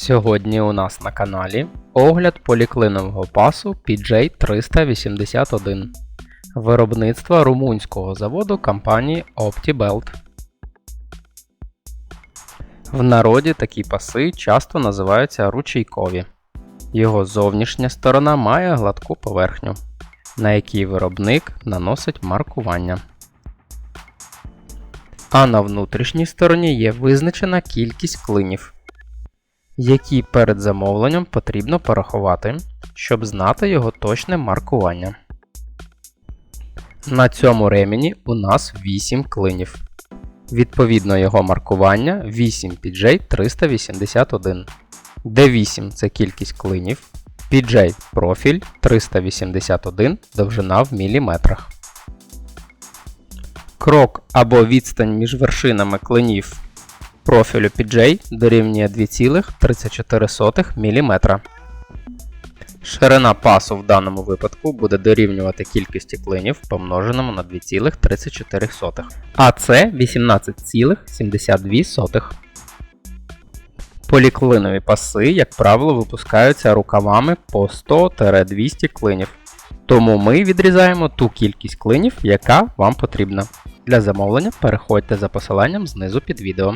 Сьогодні у нас на каналі огляд поліклинового пасу PJ381 виробництва румунського заводу компанії OptiBelt. В народі такі паси часто називаються ручейкові. Його зовнішня сторона має гладку поверхню, на якій виробник наносить маркування. А на внутрішній стороні є визначена кількість клинів, які перед замовленням потрібно порахувати, щоб знати його точне маркування. На цьому ремені у нас 8 клинів. Відповідно його маркування 8 PJ 381, де 8 це кількість клинів, PJ профіль 381 довжина в міліметрах. Крок або відстань між вершинами клинів профілю PJ дорівнює 2,34 мм. Ширина пасу в даному випадку буде дорівнювати кількості клинів помноженому на 2,34. А це 18,72. Поліклинові паси, як правило, випускаються рукавами по 100-200 клинів. Тому ми відрізаємо ту кількість клинів, яка вам потрібна. Для замовлення переходьте за посиланням знизу під відео.